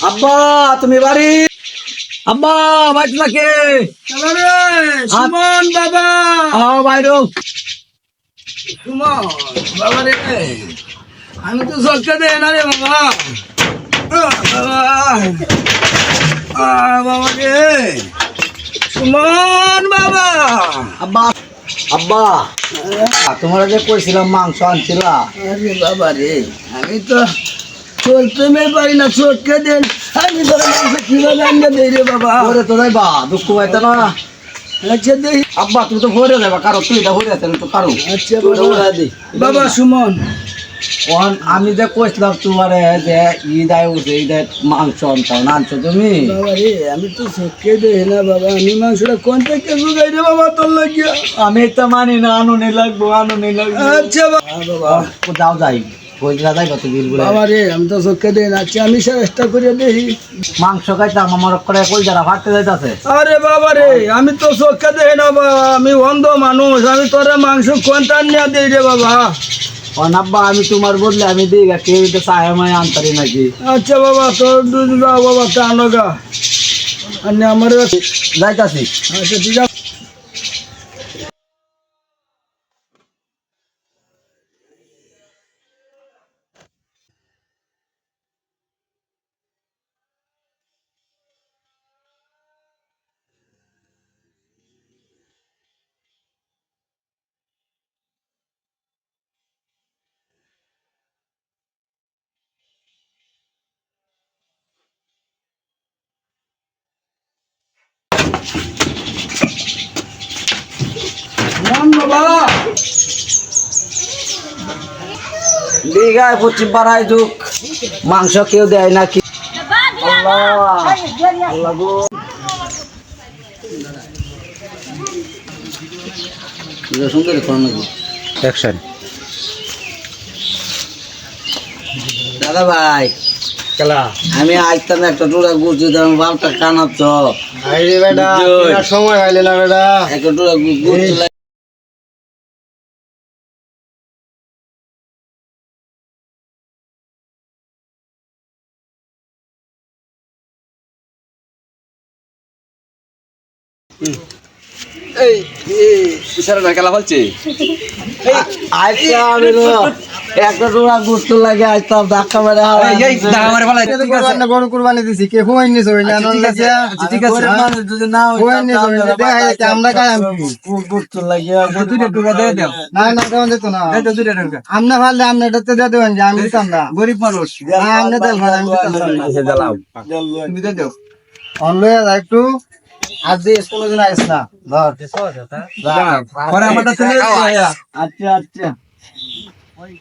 আব্বা তুমি বাড়ি? আব্বা বাড়ি নাকি? সুমন বাবা। আও বাইরো সুমন বাবা রে আমি তো সবকে দেয় না রে বাবা। বাবা। রে। সুমন বাবা। আব্বা আব্বা। তোমার যে কইছিলাম মাংস আনছিলা। আরে বাবা রে আমি তো চলতে পারি না চোখকে দেন আমি মাংস কীভাবে আনবে দেই রে বাবা। ওরে তো যাইবা দুঃখ পাইতে না। আচ্ছা দেই আব্বা তুমি তো ভরে যাবা কারও তুই এটা ভরে যাচ্ছে তো কারও? আচ্ছা বাবা। সুমন। ওখান আমি যে কইছিলাম তোমারে যে ঈদ আয় উঠে ঈদ মাংস আনতাম না আনছো তুমি? বাবা রে আমি তো চোখকে দেই না বাবা। আমি মাংসটা কোন থেকে জুগাই রে বাবা তোর লাগিয়া? আমি তো মানি না আনুনি লাগবো আনুনি লাগবো। আচ্ছা বাবা। বাবা। যাও যাই। কই দিলা যাই কত বিল বলে? রে আমি তো চোখকে দেই না আচ্ছা আমি চেষ্টা করে দেখি। মাংস খাইতাম আমার করে কই ফাটতে যাইতাছে আরে আমি তো চোখকে দেই না বাবা আমি অন্ধ মানুষ আমি তোরা মাংস কোনটা নিয়ে দেই রে বাবা? অনাব্বা আমি তোমার বদলে আমি দিই গা কেউ তো আনতারি নাকি? আচ্ছা বাবা তোর দুধ বাবা টানো গা। আমার যাইতাছি। আচ্ছা ঠিক আছে। দিঘায় পশ্চিম পাড়ায় যুগ মাংস কেউ দেয় নাকি? দাদা ভাই। আমি আইতাম একটা টুরা গুছি দাম বালটা কানাত তো আইরে বেটা জয়। তোমার সময় হইলে না বেটা একটা টুরা গুছি এই ইশারা খেলা বলছি আইতা আমি লো একটা টুরা গুছতে লাগে আইতাম ধাক্কা মেরে হাওয়া গরু কুরবানি দিছি কে হুয়াই নিছ হইলে আনন্দ লাগছে ঠিক আছে মানুষ যদি না হইতো, হুয়াই নিছ হইলে তাহলে আমরা কাই আমি লাগে দুইটা টুকা দিয়ে দাও। না না দেওয়া যেত না। আমনে ভালো আমনে এটাতে দিয়ে দেবেন যে আমি দিতাম না। গরিব মানুষ। আমনে দেন ভাই আমি দিতাম তুমি দিয়ে দাও। অন একটু। আজ দিয়ে স্কুলে দিন আইস না ধর। পরে আমারটা তুলে আচ্ছা আচ্ছা। 我也